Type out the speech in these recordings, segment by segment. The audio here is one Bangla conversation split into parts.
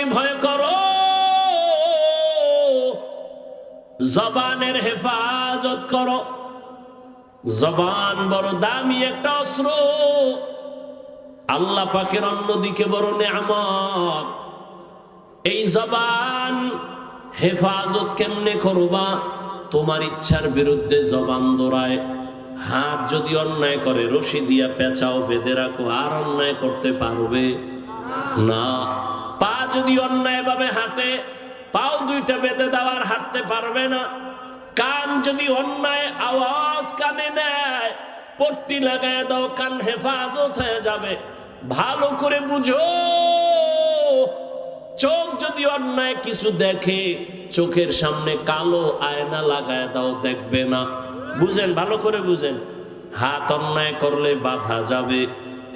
আল্লাহকে ভয় করো। জবানের হেফাজত করো। জবান বড় দামি একটা অস্ত্র। আল্লাহ পাকের অন্যদিকে বড় নেয়ামত। এই জবান হেফাজত কেমনে করবা? তোমার ইচ্ছার বিরুদ্ধে জবান দৌড়ায়। হাত যদি অন্যায় করে, রশি দিয়া পেঁচাও, বেঁধে রাখো, আর অন্যায় করতে পারবে না। পা যদি অন্যায় ভাবে হাঁটে, পাও দুইটা বেঁধে দেওয়ার হাঁটতে পারবে না। কান যদি অন্যায়, আওয়াজ কানে নেয়, পট্টি লাগায় দাও, কান হেফাজত হয়ে যাবে। ভালো করে বুঝো। চোখ যদি অন্যায় কিছু দেখে, চোখের সামনে কালো আয়না লাগায় দাও, দেখবে না। বুঝেন, ভালো করে বুঝেন। হাত অন্যায় করলে বাধা যাবে,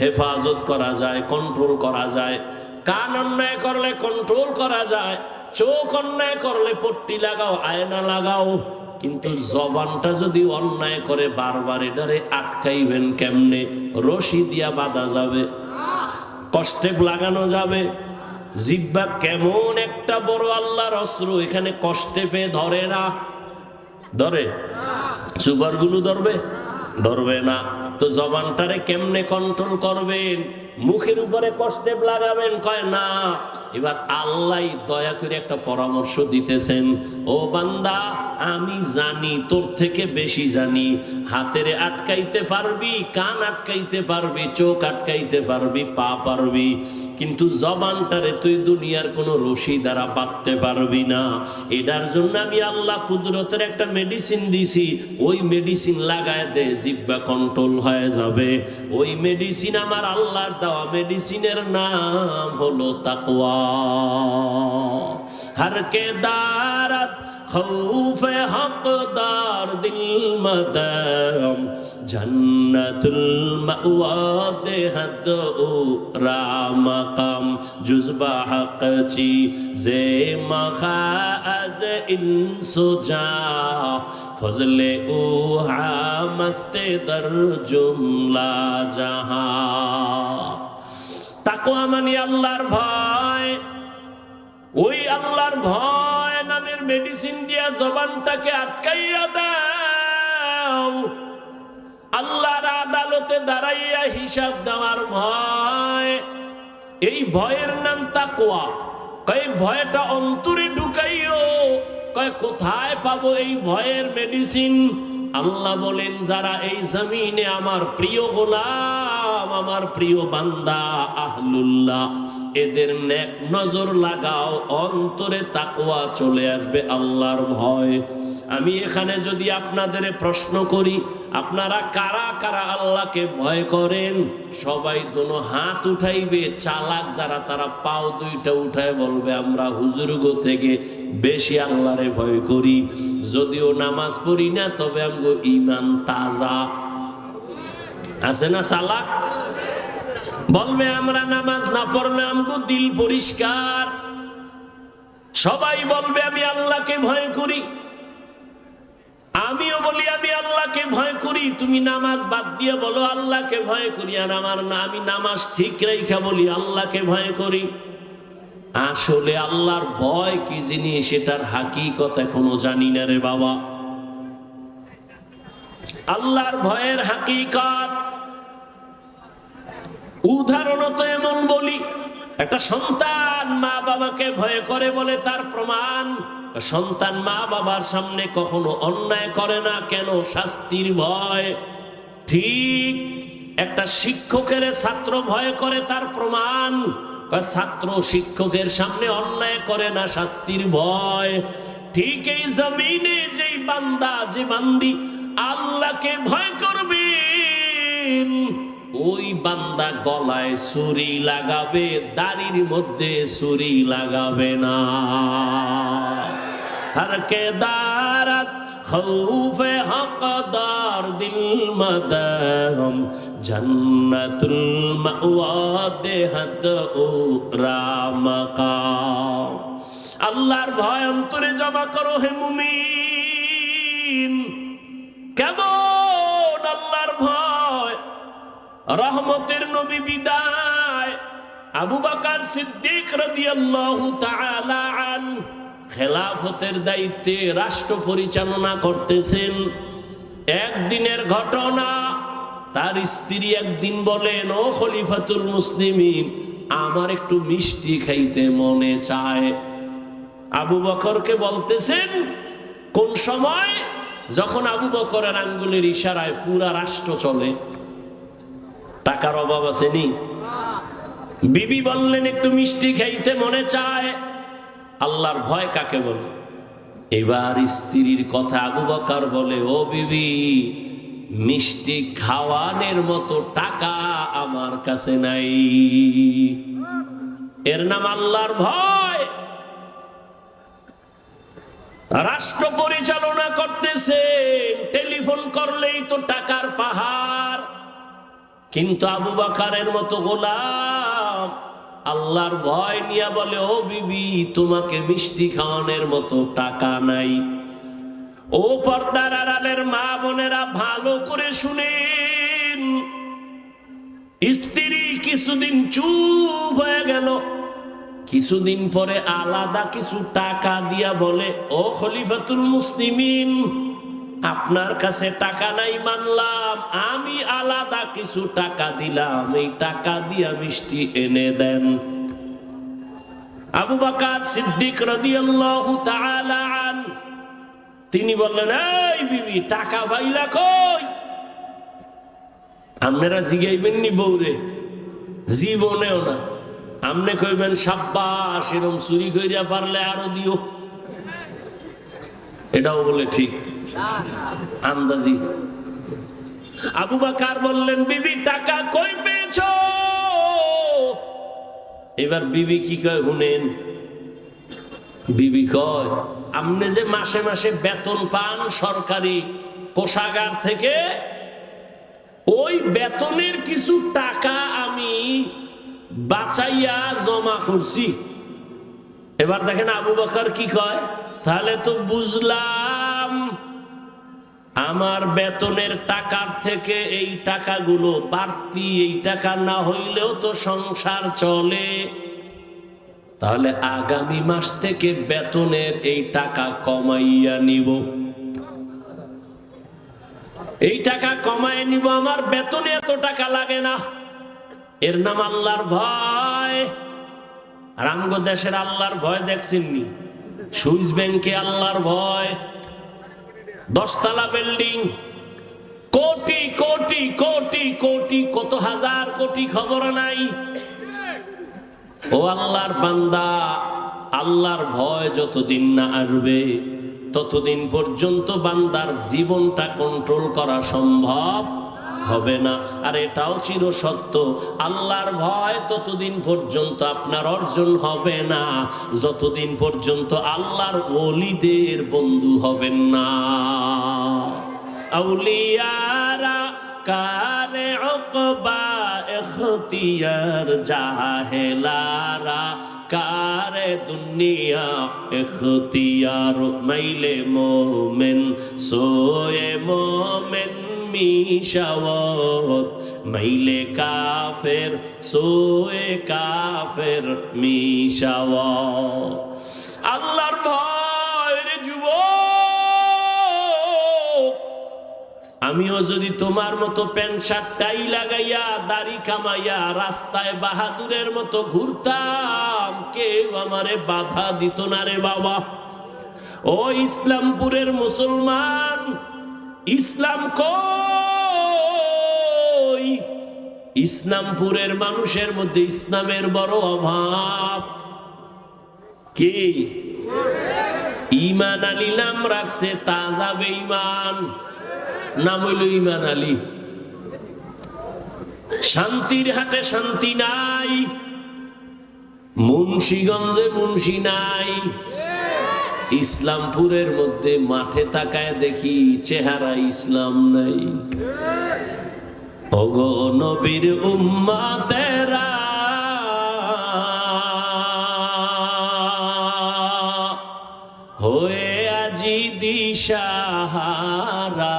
হেফাজত করা যায় কন্ট্রোল করা যায়। কান অন্যায় করলে কন্ট্রোল করা যায়, চোখ অন্যায় করলে পট্টি লাগাও, আয়না লাগাও। কিন্তু জবানটা যদি অন্যায় করে বারবার, এটারে আটকাইবেন কেমনে? রশি দিয়া বাঁধা যাবে, কষ্টে লাগানো যাবে। জিব্বা কেমন একটা বড় আল্লাহর অস্ত্র, এখানে কষ্টে পেয়ে ধরে না। ধরে? সুপারগুলো ধরবে? ধরবে না। তো জবানটারে কেমনে কন্ট্রোল করবেন? মুখের উপরে কষ্টে লাগাবেন কয় না। এবার আল্লাহ দয়া করে একটা পরামর্শ দিতেছেন, ও বান্দা, আমি জানি, তোর থেকে বেশি জানি, হাতের আটকাইতে পারবি, কান আটকাইতে পারবি, চোখ আটকাইতে পারবি, পা পারবি, কিন্তু জবানটারে তুই দুনিয়ার কোনো রশি দ্বারা পাততে পারবি না। এটার জন্য আমি আল্লাহ কুদরতের একটা মেডিসিন দিছি, ওই মেডিসিন লাগায় দে জিব্বা কন্ট্রোল হয়ে যাবে। ওই মেডিসিন আমার আল্লাহর দেওয়া মেডিসিনের নাম হলো তাকওয়া। ہر کے دارت خوف حق دار دل مدام جنت المعواد حد را مقام جزب حق چی زی مخا از انسو جا فضل اوہا مست در جملہ جہاں তাকওয়া মানে আল্লাহর ভয়। ওই আল্লাহর ভয় নামের মেডিসিন দিয়া জবানটাকে আটকাইয়া দাও। আল্লাহর আদালতে দাঁড়াইয়া হিসাব দেওয়ার ভয়। এই ভয়ের নাম তাকওয়া। কয় ভয়টা অন্তরে ঢুকাইও। কয়, কোথায় পাবো এই ভয়ের মেডিসিন আল্লাহ বলেন, যারা এই জমিনে আমার প্রিয় গোলাম আমার প্রিয় বান্দা, আহলুল্লাহ, এদের নেক নজর লাগাও, অন্তরে তাকওয়া চলে আসবে আল্লাহর ভয়। আমি এখানে যদি আপনাদের প্রশ্ন করি, আপনারা কারা কারা আল্লাহকে ভয় করেন? সবাই দোনো হাত উঠাইবে, চালাক যারা তারা পাও দুইটা উঠায় বলবে, আমরা হুজুরগো থেকে বেশি আল্লাহরে ভয় করি। যদিও নামাজ পড়ি না, তবে আমগো ইমান তাজা। আছে না চালাক বলবে, আমরা নামাজ না পড়লে আমগো দিল পরিষ্কার। সবাই বলবে, আমি আল্লাহকে ভয় করি। আমিও বলি, আমি আল্লাহকে ভয় করি। তুমি নামাজ বাদ দিয়ে বলো, আল্লাহকে ভয় করি। আর আমার না, আমি নামাজ ঠিক রেখা বলি, আল্লাহকে ভয় করি। আসলে আল্লাহর ভয় কি জিনিস সেটার হাকিকত এখনও জানি না রে বাবা। আল্লাহর ভয়ের হাকিকত। উদাহরণত এমন বলি, একটা সন্তান মা বাবাকে ভয় করে বলে তার প্রমাণ, সন্তান মা বাবার সামনে কখনো অন্যায় করে না, কেন? শাস্তির ভয়। ঠিক একটা শিক্ষকের ছাত্র ভয় করে তার প্রমাণ ছাত্র শিক্ষকের সামনে অন্যায় করে না, শাস্তির ভয়। ঠিক এই জমিনে যেই বান্দা, যে বান্দি আল্লাহকে ভয় করবেন। ওই বান্দা গলায় ছুরি লাগাবে, দাড়ির মধ্যে ছুরি লাগাবে না। হর কে দারাত খৌফে حق دار دل مدام جنت المعواد حد ও আল্লাহর ভয় অন্তরে জমা করো হে মুমিন। কেমন আল্লাহর ভয়? রহমতের নবী বিদায়। আবু বাকার সিদ্দিক খেলাফতের দায়িত্বে রাষ্ট্র পরিচালনা করতেছেন। একদিনের ঘটনা, তার স্ত্রী একদিন বলেন, ও খলিফাতুল মুসলিমিন, আমার একটু মিষ্টি খাইতে মনে চায়। আবু বকরকে বলতেছেন, কোন সময় যখন আবু বকরের আঙ্গুলের ইশারায় পুরা রাষ্ট্র চলে, টাকার অভাব আছে নি বিবি বললেন, একটু মিষ্টি খাইতে মনে চায়? আল্লাহর ভয় কাকে বলে? এবার স্ত্রীর কথা আবু বকর বলে, ও বিবি, মিষ্টি খাওয়ানোর মতো টাকা আমার কাছে নাই। এর নাম আল্লাহর ভয়। রাষ্ট্র পরিচালনা করতেছেন টেলিফোন করলেই তো টাকার পাহাড়। কিন্তু আবু বাকারের মতো গোলাম আল্লাহর ভয় নিয়ে বলে, ও বিবি, তোমাকে মিষ্টি খাওয়ানোর মতো টাকা নাই। ও পর্দার আড়ালের মা বোনেরা ভালো করে শুনেন। স্ত্রী কিছুদিন চুপ হয়ে গেল। কিছুদিন পরে আলাদা কিছু টাকা দিয়া বলে, ও খলিফাতুল মুসলিমিন, আপনার কাছে টাকা নাই মানলাম, আমি আলাদা কিছু টাকা দিলাম, এই টাকা দিয়া মিষ্টি এনে দেন। আবু বাকার সিদ্দিক রাদিয়াল্লাহু তাআলা আন, তিনি বললেন, এই বিবি, টাকা পাইলা কই? আপনারা জিগাইবেন নি বউরে, জীবনেও না। আমনে কইবেন সাব্বাস এরম চুরি কইরা পারলে আরও দিও। এটাও বলে ঠিক। আন্দাজি। আবু বাকার বললেন, বিবি, টাকা কই পেয়েছ? এবার বিবি কি কয় শুনেন। বিবি কয় আপনি যে মাসে মাসে বেতন পান সরকারি কোষাগার থেকে, ওই বেতনের কিছু টাকা আমি বাঁচাইয়া জমা করছি। এবার দেখেন আবু বকর কি কয়? তাহলে তো বুঝলাম, আমার বেতনের টাকার থেকে এই টাকাগুলো বাড়তি, এই টাকা না হইলেও তো সংসার চলে। তাহলে আগামী মাস থেকে বেতনের এই টাকা কমাইয়া নিব। এই টাকা কমায় নিব, আমার বেতনে এত টাকা লাগে না। এর নাম আল্লাহর ভয়। রামগ দেশের আল্লাহর ভয় দেখছেননি? সুইস ব্যাংকে আল্লাহর ভয়। দশতলা বিল্ডিং। কোটি কোটি কোটি কোটি, কত হাজার কোটি খবর নাই। ও আল্লাহর বান্দা, আল্লাহর ভয় যতদিন না আসবে, ততদিন পর্যন্ত বান্দার জীবনটা কন্ট্রোল করা সম্ভব। হবে না। আর এটাও চির সত্য। আল্লাহর ভয় ততদিন পর্যন্ত আপনার অর্জন হবে না। যতদিন পর্যন্ত আল্লাহর ওলিদের বন্ধু হবেন না। আউলিয়ারা কারে অকবা এখতিয়ার জাহেলারা কারে দুনিয়া এখতিয়ার মাইলে মোমেন, সোয়ে মোমেন। মিশাওয়াত, মাইলে কাফের, সোয়ে কাফের মিশাওয়াত। আল্লাহর ভয় রে যুবক, আমিও যদি তোমার মতো প্যান্ট শার্টটাই লাগাইয়া, দাড়ি কামাইয়া, রাস্তায় বাহাদুরের মতো ঘুরতাম, কেউ আমারে বাধা দিত না রে বাবা। ও ইসলামপুরের মুসলমান ইসলাম কই? ইসলামপুরের মানুষের মধ্যে ইসলামের বড় অভাব। কে? ইমান আলী নাম রাখছে তাজা বেঈমান। নাম হইল ইমান আলী। শান্তির হাতে শান্তি নাই। মুন্সিগঞ্জে মুন্সি নাই। ইসলামপুরের মধ্যে মাঠে তাকায় দেখি চেহারা ইসলাম নাই। নবীর উম্মা তেরা হয়ে আজি দিশাহারা।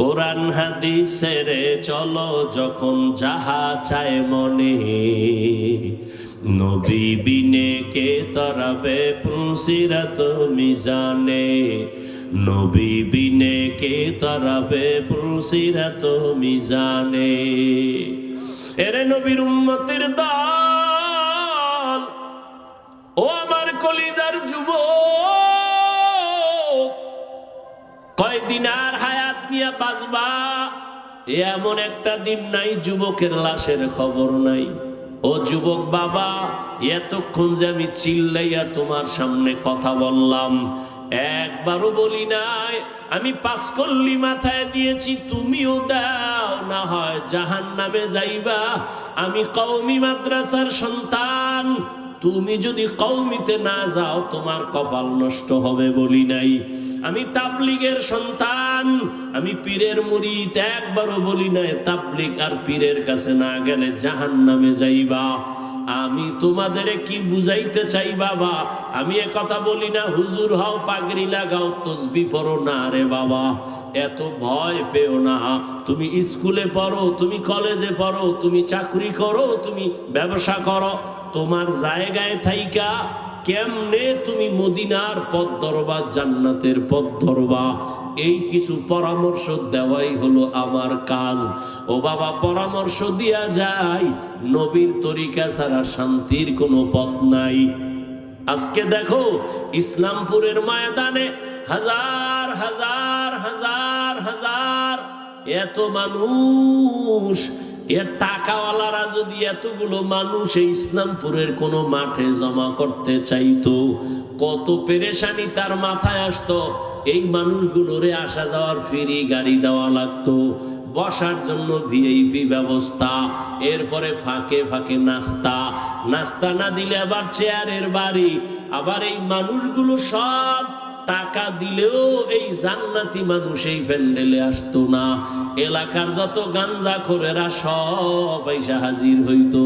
কোরআন হাদিসের চলো যখন যাহা চায় মনে। নবী বিনে কে তরাবে পুলসিরাত মিজানে? নবী বিনে কে তরাবে পুলসিরাত মিজানে? এরে নবীর উম্মতের দল, ও আমার কলিজার যুব কয়দিন আর হায়াত নিয়ে বাঁচবা? এমন একটা দিন নাই, যুবকের লাশের খবর নাই। ও যুবক বাবা, এতক্ষণ যে আমি চিল্লাইয়া তোমার সামনে কথা বললাম, একবারও বলি নাই, আমি পাস করলি মাথায় দিয়েছি, তুমিও দাও, না হয় জাহান নামে যাইবা। আমি কৌমি মাদ্রাসার সন্তান তুমি যদি কৌমিতে না যাও, তোমার কপাল নষ্ট হবে বলি নাই। আমি তাবলিগের সন্তান, আমি পীরের মুরিদ, একবারও বলি নাই, তাবলিগ আর পীরের কাছে না গেলে জাহান নামে যাইবা। আমি তোমাদের কি বুঝাইতে চাই, বাবা? আমি এ কথা বলি না, হুজুর হও, পাগড়ি লাগাও, তসবি পড়ো না রে বাবা। এত ভয় পেও না। তুমি স্কুলে পড়ো, তুমি কলেজে পড়ো, তুমি চাকরি করো, তুমি ব্যবসা করো। তোমার জায়গায় থাইকা কেমনে তুমি মদিনার পথ ধরবা, জান্নাতের পথ ধরবা? এই কিছু পরামর্শ দেওয়াই হলো আমার কাজ। ও বাবা, পরামর্শ দিয়া যায় নবীর তরিকা ছাড়া শান্তির কোনো পথ নাই। আজকে দেখো, ইসলামপুরের ময়দানে হাজার হাজার হাজার হাজার এত মানুষ এ টাকাওয়ালারা যদি এতগুলো মানুষ এই ইসলামপুরের কোনো মাঠে জমা করতে চাইতো, কত পেরেশানি তার মাথায় আসতো। এই মানুষগুলোরে আসা যাওয়ার ফেরি গাড়ি দেওয়া লাগতো, বসার জন্য ভিআইপি ব্যবস্থা, এরপরে ফাঁকে ফাঁকে নাস্তা। নাস্তা না দিলে আবার চেয়ারের বাড়ি। আবার এই মানুষগুলো সব টাকা দিলেও এই জান্নাতি মানুষ এই প্যান্ডেলে আসতো না। এলাকার যত গাঞ্জা খোরেরা সব পয়সা হাজির হইতো।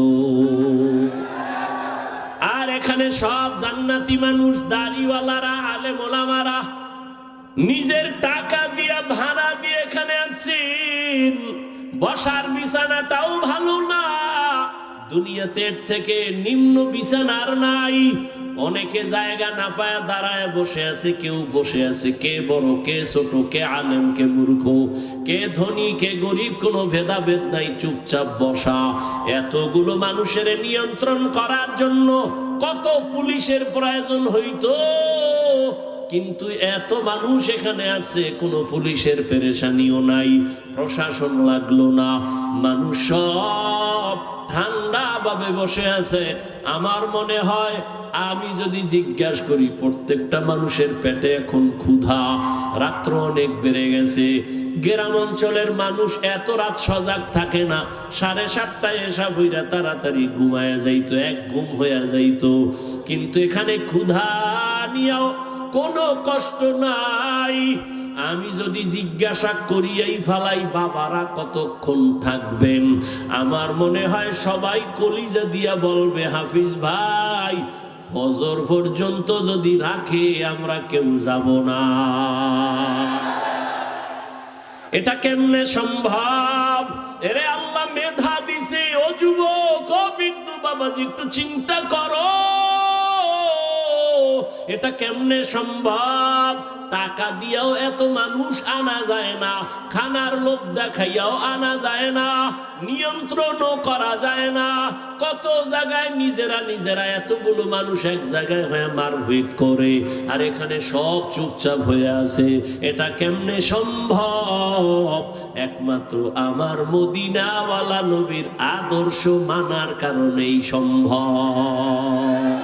আর এখানে সব জান্নাতি মানুষ, দাড়িওয়ালারা আলে মোলামারা নিজের টাকা দিয়া ভাড়া দিয়ে এখানে আসছেন। বসার বিছানাটাও ভালো না। দুনিয়াতে থেকে নিম্ন বিছানার নাই। অনেকে জায়গা না পায় দাঁড়ায় বসে আছে, কেউ বসে আছে। কে বড়, কে ছোট, কে আলেম, কে মূর্খ, কে ধনী, কে গরিব, কোন ভেদাভেদ নাই, চুপচাপ বসা। এতগুলো মানুষের নিয়ন্ত্রণ করার জন্য কত পুলিশের প্রয়োজন হইতো? কিন্তু এত মানুষ এখানে আছে, কোনো পুলিশের পেরেশানিও নাই, প্রশাসন লাগল না। মানুষ সব ঠান্ডা ভাবে বসে আছে। আমার মনে হয়, আমি যদি জিজ্ঞাসা করি, প্রত্যেকটা মানুষের পেটে এখন ক্ষুধা, রাত্র অনেক বেড়ে গেছে। গ্রাম অঞ্চলের মানুষ এত রাত সজাগ থাকে না, সাড়ে সাতটায় এসা বইরা তাড়াতাড়ি ঘুমায়া যাইতো, এক ঘুম হইয়া যাইতো। কিন্তু এখানে ক্ষুধা নিয়েও কোনো কষ্ট নাই। আমি যদি জিজ্ঞাসা করিয়াই ফালাই, বাবারা কতক্ষণ থাকবেন? আমার মনে হয় সবাই কলিজা দিয়া বলবে, হাফিজ ভাই, ফজর পর্যন্ত যদি রাখে, আমরা কেউ যাব না। এটা কেমনে সম্ভব? এরে আল্লাহ মেধা দিছে। ও যুবক, ও বিন্দু বাবাজি, একটু চিন্তা করো। এটা কেমনে সম্ভব? টাকা দিয়েও এত মানুষ আনা যায় না, খানার লোভ দেখাইয়াও আনা যায় না, নিয়ন্ত্রণও করা যায় না। কত জায়গায় নিজেরা নিজেরা এতগুলো মানুষ এক জায়গায় হয়ে মারপিট করে, আর এখানে সব চুপচাপ হয়ে আছে। এটা কেমনে সম্ভব? একমাত্র আমার মদিনাওয়ালা নবীর আদর্শ মানার কারণেই সম্ভব।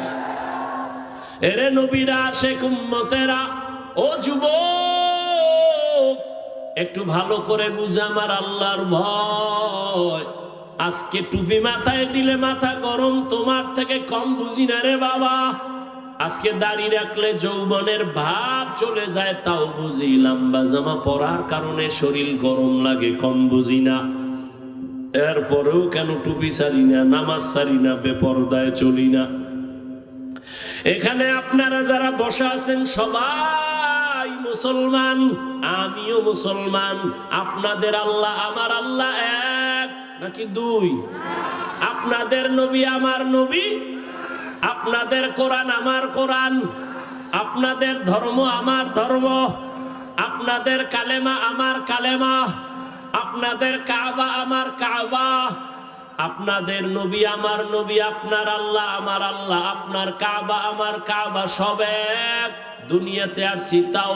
এরে নবীরা, শেখ উম্মতেরা, ও যুব একটু ভালো করে বুঝে আমার আল্লাহর ভয়। আজকে টুপি মাথায় দিলে মাথা গরম, তোমার থেকে কম বুঝি না রে বাবা। আজকে দাড়ি রাখলে যৌবনের ভাব চলে যায়, তাও বুঝি লম্বা জামা পরার কারণে শরীর গরম লাগে, কম বুঝি না। এরপরেও কেন টুপি সারি না, নামাজ সারি না, বেপরদায় চলি না। এখানে আপনারা যারা বসা আছেন, সবাই মুসলমান, আমিও মুসলমান। আপনাদের আল্লাহ, আমার আল্লাহ এক, নাকি দুই? আপনাদের নবী আমার নবী, আপনাদের কোরআন আমার কোরআন, আপনাদের ধর্ম আমার ধর্ম, আপনাদের কালেমা আমার কালেমা, আপনাদের কাবা আমার কাবা আপনাদের নবী আমার নবী, আপনার আল্লাহ আমার আল্লাহ, আপনার কাবা আমার কাবা, সব এক। দুনিয়াতে আসছি, তাও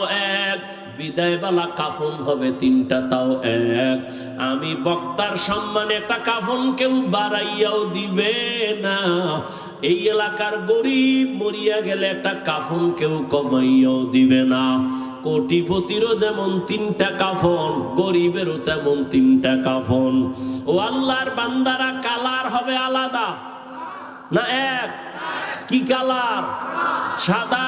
এক। বিদায় বেলা কাফন হবে তিনটা, তাও এক। আমি বক্তার সম্মানে একটা কাফন কেউ বাড়াইয়াও দিবে না। এই এলাকার গরিব মরিয়া গেলে একটা কাফন কেউ কমাইয়াও দিবে না। কোটিপতিরও যেমন তিনটা কাফন, গরিবেরও তেমন তিনটা কাফন। ও আল্লাহর বান্দারা কালার হবে আলাদা না এক? কি কালার? সাদা।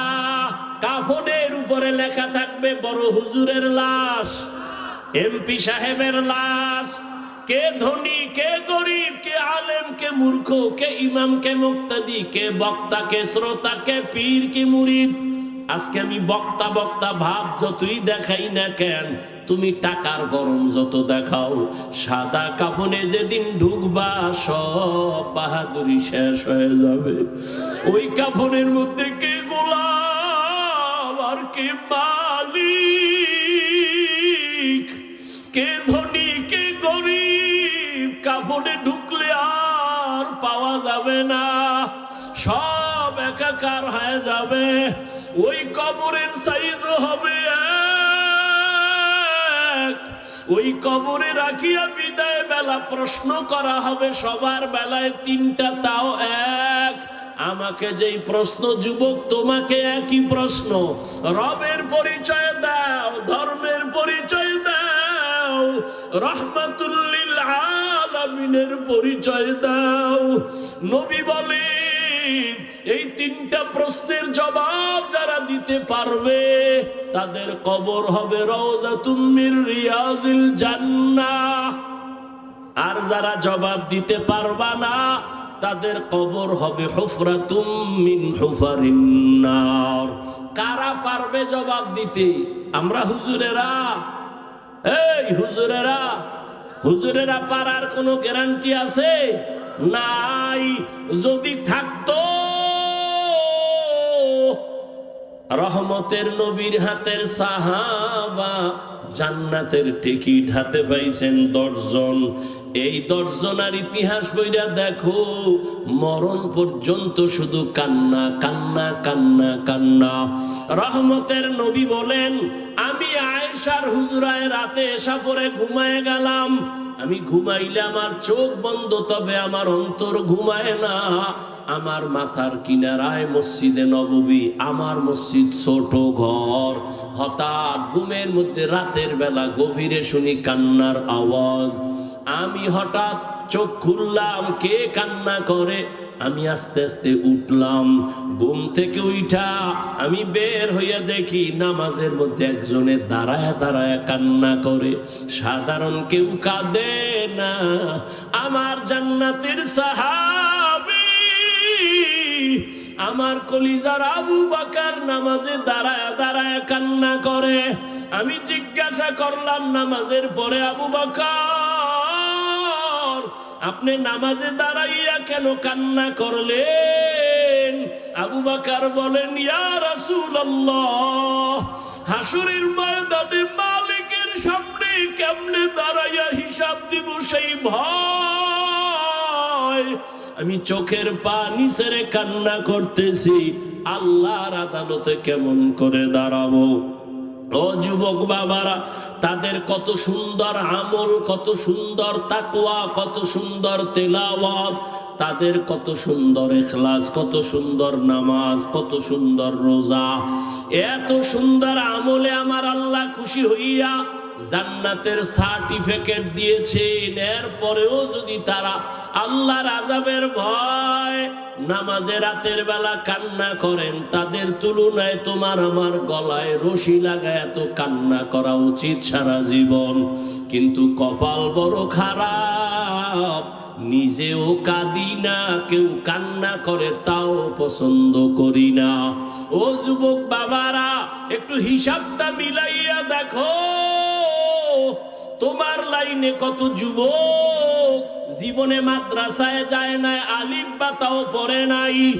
কাফনের উপরে লেখা থাকবে, বড় হুজুরের লাশ, এমপি সাহেবের লাশ কে ধনী, কে গরিব, কে আলেম, কে মূর্খ, কে ইমাম, কে মুক্তাদি, কে বক্তা, কে শ্রোতা, কে পীর, কে মুরিদ। আজকে আমি বক্তা বক্তা ভাব যতই দেখাই না কেন, তুমি টাকার গরম যত দেখাও, সাদা কাফনে যেদিন ঢুকবা সব বাহাদুরি শেষ হয়ে যাবে। ওই কাফনের মধ্যে কে গোলাম আর কে মালিক? কে কে কাফনে ঢুকলে আর পাওয়া যাবে না। সব একাকার হয়ে যাবে। ওই কবরের সাইজও হবে ওই কবরে রাখিয়া বিদায় বেলা প্রশ্ন করা হবে সবার বেলায় তিনটা, তাও এক। আমাকে যেই প্রশ্ন, যুবক, তোমাকে একই প্রশ্ন। রবের পরিচয় দাও, ধর্মের পরিচয় দাও। রহমাতুল্লিল আলামিনের পরিচয় দাও। নবী বলেন, এই তিনটা প্রশ্নের জবাব যারা দিতে পারবে, তাদের কবর হবে রওজাতুম মির রিয়াজিল জান্নাহ। আর যারা জবাব দিতে পারবা না, তাদের কবর হবে হুফরাতুম মিন হুফারিনার কারা পারবে জবাব দিতে? আমরা হুজুরেরা। এই হুজুরেরা। হুজুরেরা পারার কোনো গ্যারান্টি আছে? নাই। যদি থাকতো, রহমতের নবীর হাতের সাহাবা জান্নাতের টিকিট হাতে পাইছেন দর্জন এই দর্জনার ইতিহাস বইরা দেখো, মরণ পর্যন্ত শুধু কান্না কান্না কান্না কান্না। রহমতের নবী বলেন, আমি আয়েশার হুজুরায় রাতে এসা পরে ঘুমায় গেলাম। আমি ঘুমাইলে আমার চোখ বন্ধ, তবে আমার অন্তর ঘুমায় না। আমার মাথার কিনারায় মসজিদে নববী, আমার মসজিদ ছোট ঘর। হঠাৎ ঘুমের মধ্যে রাতের বেলা গভীরে শুনি কান্নার আওয়াজ। আমি হঠাৎ চোখ খুললাম, কে কান্না করে? আমি আস্তে আস্তে উঠলাম, ঘুম থেকে উঠা আমি বের হইয়া দেখি নামাজের মধ্যে একজনে দাঁড়ায় দাঁড়ায় কান্না করে। সাধারণ কেউ কাঁদে না, আমার জান্নাতের সাহাবী। আমার কলিজার আবু বাকার নামাজে দাঁড়ায় দাঁড়ায় কান্না করে। আমি জিজ্ঞাসা করলাম, নামাজের পরে আবু বাকার আপনি নামাজে দাঁড়াইয়া কেন কান্না করলেন? আবু বাকার বলেন, ইয়া রাসূলুল্লাহ হাসুরের ময়দানে মালিকের সামনে কেমনে দাঁড়াইয়া হিসাব দিব সেই ভয়? আমি চোখের পানি ছেড়ে কান্না করতেছি, আল্লাহর আদালতে কেমন করে দাঁড়াবো? ও যুবক বাবারা, তাদের কত সুন্দর আমল, কত সুন্দর তাকুয়া কত সুন্দর তেলাওয়াত, তাদের কত সুন্দর এখলাস, কত সুন্দর নামাজ, কত সুন্দর রোজা। এত সুন্দর আমলে আমার আল্লাহ খুশি হইয়া জান্নাতের সার্টিফিকেট দিয়েছেন। এরপরেও যদি তারা আল্লাহর আজাবের ভয় নামাজে রাতের বেলা কান্না করেন, তাদের তুলনায় তোমার আমার গলায় রশি লাগায় এত কান্না করা উচিত সারা জীবন। কিন্তু কপাল বড় খারাপ। নিজেও কাঁদি না, কেউ কান্না করে, তাও পছন্দ করি না। ও যুবক বাবারা, একটু হিসাবটা মিলাইয়া দেখো। তোমার লাইনে কত যুবক? জীবনে মাদ্রাসায় যায় না আলিফ বাতাও পড়ে নাই।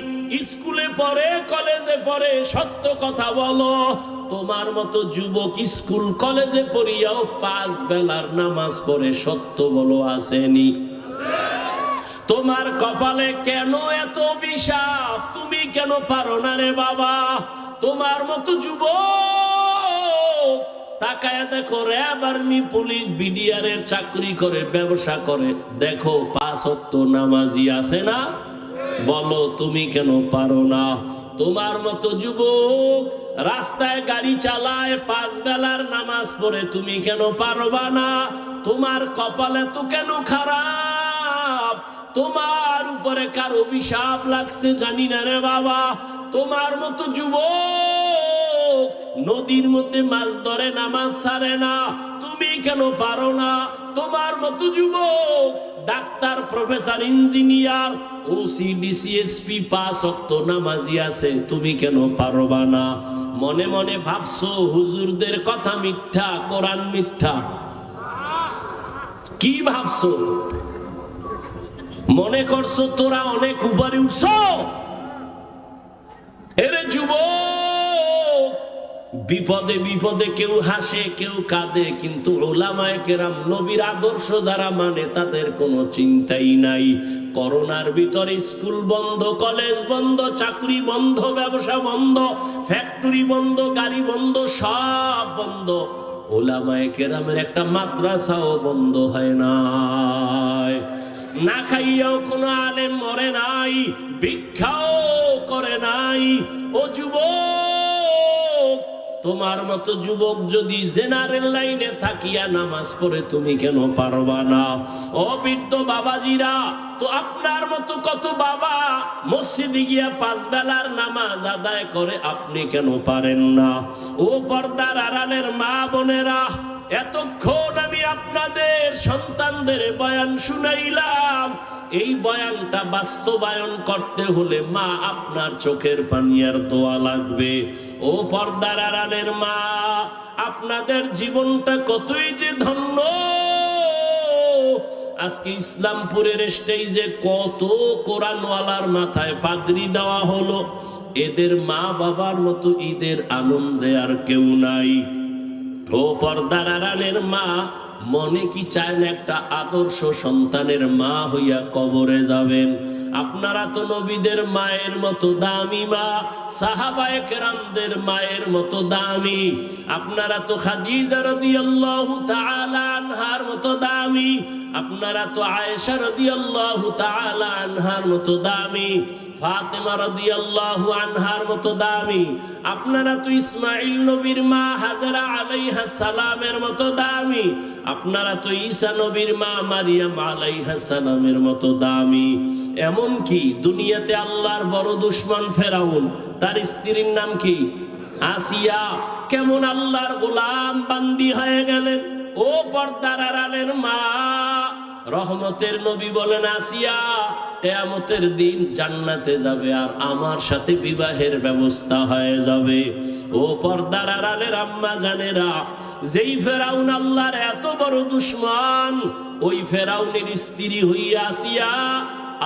স্কুলে পড়ে, কলেজে পড়ে, সত্য কথা বলো। তোমার মতো যুবক স্কুল, কলেজে পড়িয়াও পাঁচ বেলার নামাজ পড়ে, সত্য বলো, আসেনি। তোমার কপালে কেন এত বিষাপ তুমি কেন পারো না রে বাবা? তোমার মতো যুব তাকায় দেখো, র্যাব আর্মি পুলিশ বিডিআরের চাকরি করে, ব্যবসা করে। দেখো, পাঁচ নামাজি আছে না? বলো, তুমি কেন পারো না? তোমার মতো যুবক রাস্তায় গাড়ি চালায়, পাঁচ বেলার নামাজ পড়ে, তুমি কেন পারবা না? তোমার কপালে তো কেন খারাপ? তোমার উপরে কার অভিশাপ লাগছে জানি না রে বাবা। তোমার মতো যুবক নদীর মধ্যে মাছ ধরে নামাজ ছাড়ে না। তুমি কেন পারো না? তোমার মতো যুবক doctor, professor, engineer, OC DCSP pass অক্ত নামাজি আছে, তুমি কেন পারবা না? মনে মনে ভাবছ হুজুরদের কথা মিথ্যা, কোরআন মিথ্যা? কি ভাবছ? মনে করছ তোরা অনেক উপরে উঠছো? এরে যুব বিপদে বিপদে কেউ হাসে, কেউ কাঁদে, কিন্তু ওলামায় কেরাম, নবীর আদর্শ যারা মানে তাদের কোনো চিন্তাই নাই। করোনার ভিতরে স্কুল বন্ধ, কলেজ বন্ধ, চাকরি বন্ধ, ব্যবসা বন্ধ, ফ্যাক্টরি বন্ধ, গাড়ি বন্ধ, সব বন্ধ। ওলামায় কেরামের একটা মাদ্রাসাও বন্ধ হয় নাই। না খাইয়াও কোনো আলেম মরে নাই, ভিক্ষাও করে নাই। ও যুবক, তোমার মতো যুবক যদি জেনারেল লাইনে থাকিয়া নামাজ পড়ে তুমি কেন পারবা না? ও বৃদ্ধ বাবাজিরা, তো আপনার মতো কত বাবা মসজিদে গিয়া পাঁচ বেলার নামাজ আদায় করে আপনি কেন পারেন না? ও পর্দার আড়ালের মা বোনেরা এতক্ষণ আমি আপনাদের সন্তানদের বয়ান শুনাইলাম। এই বয়ানটা বাস্তবায়ন করতে হলে মা আপনার চোখের পানি আর দোয়া লাগবে। ও পর্দার আড়ালের মা, আপনাদের জীবনটা কতই যে ধন্য। আজকে ইসলামপুরের স্টেজে কত কোরআনওয়ালার মাথায় পাগড়ি দেওয়া হলো। এদের মা বাবার মতো ঈদের আনন্দে আর কেউ নাই। পর্দার আড়ালের মা, মনে কি চায় না একটা আদর্শ সন্তানের মা হইয়া কবরে যাবেন? আপনারা তো নবীদের মায়ের মতো দামি মা, সাহাবায়ে কেরামদের মায়ের মতো দামি। আপনারা তো খাদিজা তাআলা আনহার মতো দামি। আপনারা তো আয়েশা রাদিয়াল্লাহু তাআলা আনহার মতো দামি, ফাতেমা রাদিয়াল্লাহু আনহার মতো দামি, আপনারা তো ইসমাইল নবীর মা হাজারা আলাইহা সালামের মতো দামি, আপনারা তো ঈসা নবীর মা মারিয়াম আলাইহা সালামের মতো দামি এমন কি দুনিয়াতে আল্লাহর বড় দুশ্মন ফেরাউন, তার স্ত্রীর নাম কি? আসিয়া, কেমন আল্লাহর গোলাম বান্দি হয়ে গেলেন? ও পর্দার আড়ালের মা, রহমতের নবী বলেন, আসিয়া, কেয়ামতের দিন জান্নাতে যাবে আর আমার সাথে বিবাহের ব্যবস্থা হয়ে যাবে। ও পর্দার আড়ালের আম্মা জানেরা, যেই ফেরাউন আল্লাহর এত বড় দুশ্মন, ওই ফেরাউনের স্ত্রী হইয়া আসিয়া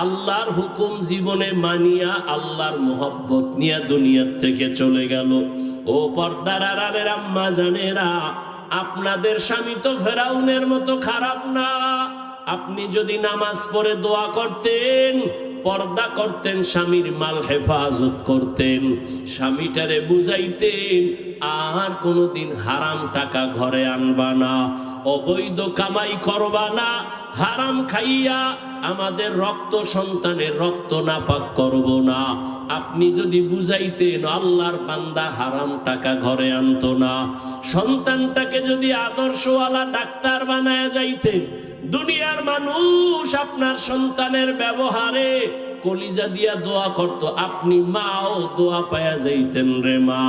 আল্লাহর হুকুম জীবনে মানিয়া আল্লাহর মোহব্বত নিয়ে দুনিয়ার থেকে চলে গেল। ও পর্দার আড়ালের আম্মা জানেরা আপনাদের স্বামী তো ফেরাউনের মতো খারাপ না। আপনি যদি নামাজ পড়ে দোয়া করতেন, পর্দা করতেন, স্বামীর মাল হেফাজত করতেন, স্বামীটারে বুঝাইতেন, আর কোনোদিন হারাম টাকা ঘরে আনবা না, অবৈধ কামাই করবা না, হারাম খাইয়া আমাদের রক্ত সন্তানের রক্ত নাপাক করব না। আপনি যদি বুঝাইতেন, আল্লাহর বান্দা হারাম টাকা ঘরে আনতো না। সন্তানটাকে যদি আদর্শওয়ালা ডাক্তার বানায় যাইতেন, দুনিয়ার মানুষ আপনার সন্তানের ব্যবহারে কলিজা দিয়া দোয়া করত, আপনি মাও দোয়া পায়া যাইতেন রে মা।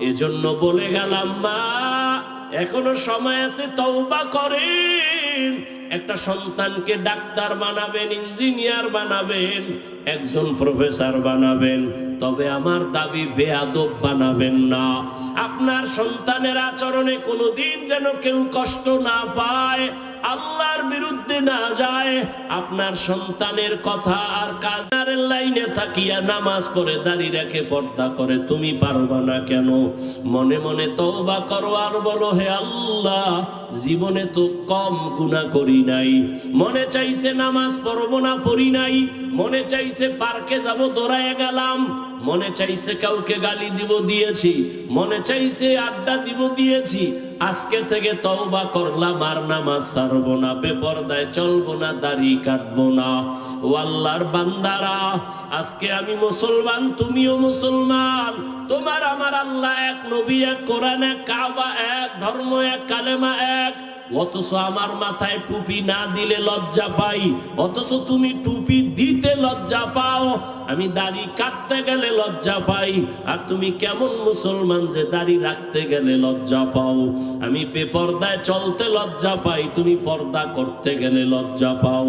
এজন্য বলে গেলাম, মা, এখনও সময় আছে, তওবা করেন। একটা সন্তানকে ডাক্তার বানাবেন, ইঞ্জিনিয়ার বানাবেন, একজন প্রফেসর বানাবেন, তবে আমার দাবি বেয়াদব বানাবেন না। আপনার সন্তানের আচরণে কোনোদিন যেন কেউ কষ্ট না পায়। আল্লাহর বিরুদ্ধে না যায়, আপনার সন্তানের কথা আর কাজারের লাইনে থাকিয়া নামাজ পড়ে দাঁড়িয়ে রেখে পর্দা করে, তুমি পারবা না কেন? মনে মনে তওবা করো আর বলো, হে আল্লাহ, জীবনে তো কম গুনাহ করি নাই। মনে চাইছে নামাজ পড়ব না, পড়ি নাই। মনে চাইছে পার্কে যাব দৌড়ায় গেলাম। মনে চাইছে কাউকে গালি দিব দিয়েছি। মনে চাইছে আড্ডা দিব দিয়েছি। আজকে থেকে তওবা করলাম আর নামাজ সারব না, বেপরদায় চলব না, দাড়ি কাটব না। ও আল্লাহর বান্দারা, আজকে আমি মুসলমান, তুমিও মুসলমান। তোমার আমার আল্লাহ এক, নবী এক, কোরআন এক, কাবা এক, ধর্ম এক, কালেমা এক। অথচ আমার মাথায় টুপি না দিলে লজ্জা পাই, অথচ তুমি টুপি দিতে লজ্জা পাও। আমি দাড়ি কাটতে গেলে লজ্জা পাই, আর তুমি কেমন মুসলমান যে দাড়ি রাখতে গেলে লজ্জা পাও। আমি বেপর্দায় চলতে লজ্জা পাই, তুমি পর্দা করতে গেলে লজ্জা পাও।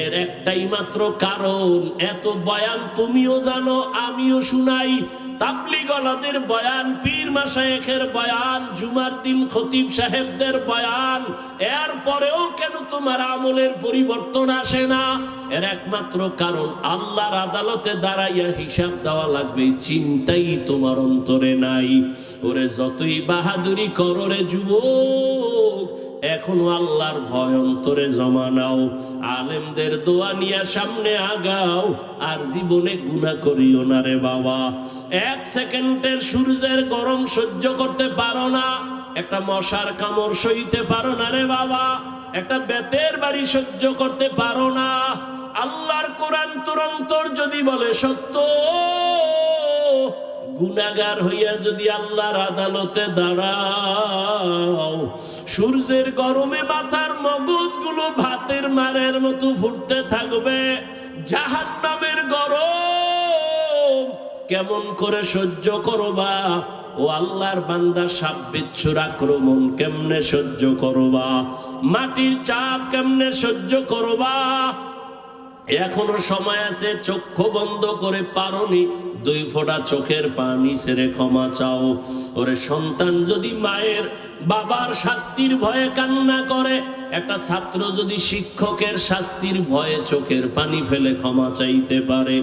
এর একটাই মাত্র কারণ, এত বয়ান তুমিও জানো, আমিও শুনাই। তাবলিগলাদের বয়ান, পীর মাসায়েখের বয়ান, জুমার দিন খতিব সাহেবদের বয়ান এর পরেও কেন তোমার আমলের পরিবর্তন আসে না? এর একমাত্র কারণ, আল্লাহর আদালতে দাঁড়াইয়া হিসাব দেওয়া লাগবে, চিন্তাই তোমার অন্তরে নাই। ওরে, যতই বাহাদুরি করো রে যুবক এখনও আল্লাহর ভয় অন্তরে জমা নাও। আলেমদের দোয়া নিয়ে সামনে আগাও, আর জীবনে গুণা করিও না রে বাবা। এক সেকেন্ডের সূর্যের গরম সহ্য করতে পারো না, একটা মশার কামড় সইতে পারো না রে বাবা, একটা বেতের বাড়ি সহ্য করতে পারো না। আল্লাহর কোরআন তুরন্তর যদি বলে সত্য গুনাগার হইয়া যদি আল্লাহর আদালতে দাঁড়াও, সূর্যের গরমে মাথার মগজগুলো ভাতের মারের মতো ফুটতে থাকবে জাহান নামের গরম কেমন করে সহ্য করবা? ও আল্লাহর বান্দা সাপ বিচ্ছুর আক্রমণ কেমনে সহ্য করবা? মাটির চাপ কেমনে সহ্য করবা? এখনও সময় আছে, চক্ষু বন্ধ করে পারনি দুই ফোঁটা চোখের পানি ছেড়ে ক্ষমা চাও। ওরে সন্তান, যদি মায়ের বাবার শাস্তির ভয়ে কান্না করে, একটা ছাত্র যদি শিক্ষকের শাস্তির ভয়ে চোখের পানি ফেলে ক্ষমা চাইতে পারে।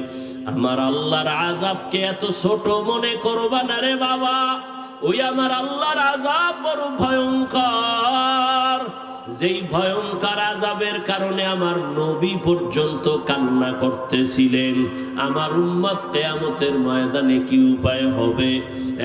আমার আল্লাহর আজাবকে এত ছোট মনে করবা না রে বাবা। ওই আমার আল্লাহর আজাব বড় ভয়ঙ্কর। যেই ভয়ঙ্কর আজাবের কারণে আমার নবী পর্যন্ত কান্না করতেছিলেন, আমার উম্মত কেয়ামতের ময়দানে কি উপায় হবে?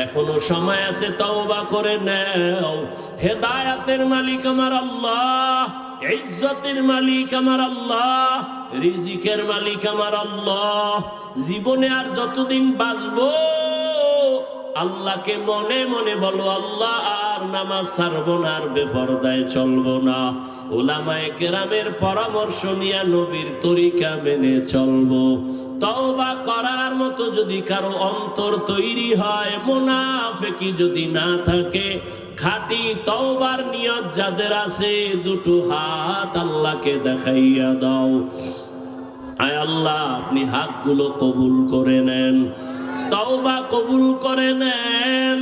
এখনও সময় আছে, তওবা করে নাও। হেদায়াতের মালিক আমার আল্লাহ, ইজ্জতের মালিক আমার আল্লাহ, রিজিকের মালিক আমার আল্লাহ। জীবনে আর যতদিন বাঁচবো আল্লাহকে মনে মনে বলো, আল্লাহ, আর নামাজ ছাড়বো না, আর বেপরদায় চলবো না। ওলামায়ে কেরামের পরামর্শ নিয়ে নবীর তরিকা মেনে চলবো। তওবা করার মতো যদি কারও অন্তর তৈরি হয়, মোনাফেকি যদি না থাকে, খাঁটি তওবার নিয়ত যাদের আছে, দুটো হাত আল্লাহকে দেখাইয়া দাও। আয় আল্লাহ, আপনি হাতগুলো কবুল করে নেন। তওবা কবুল করে নেন।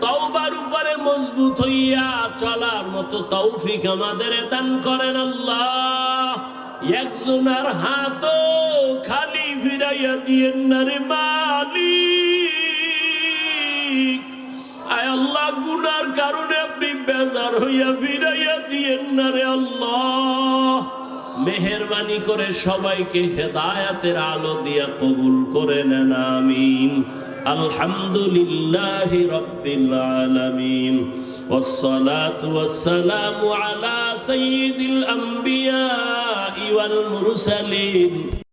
তওবার উপরে মজবুত হইয়া চলার মতো তৌফিক আমাদের দান করেন আল্লাহ। একজনের হাতও খালি ফিরাইয়া দিয়েন না রে মালিক। আয় আল্লাহ, গুনার কারণে আপনি বেজার হইয়া ফিরাইয়া দিয়েন না রে আল্লাহ। মেহরবানি করে সবাইকে হেদায়াতের আলো দিয়া কবুল করে নেন আমিন আলহামদুলিল্লাহ রব্বিল আলামিন والصلاة والسلام على سيد الأنبياء والمرسلين